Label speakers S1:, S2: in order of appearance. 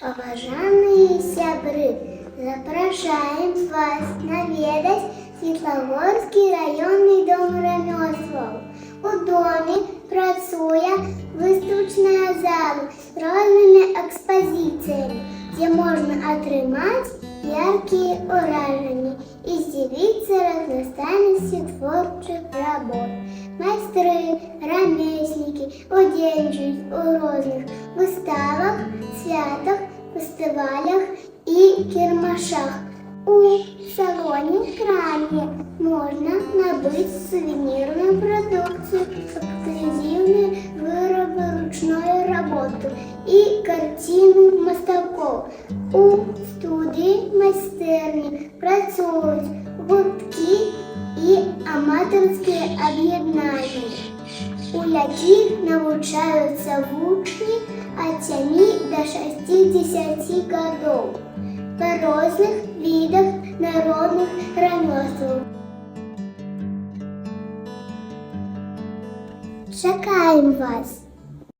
S1: Уважаемые сябры, запрошаем вас наведать Світлогорський районний дом ремесел. У домі працює виставочна зала з різними експозиціями, де можна отримати яркі ураження і здивитися разностайності творчих работ. Майстри, ремесники одержують у різних виставах, святах, фестивалях і кірмашах. У салоні крамі можна набити сувенірну продукцію, ексклюзивні вироби ручної роботи і картини мастаків. У студії майстерні працюють гуртки і аматорські об'єднання, у яких навчаються учні від 7 до 60 років по різних видах народних ремесел. Чекаємо вас!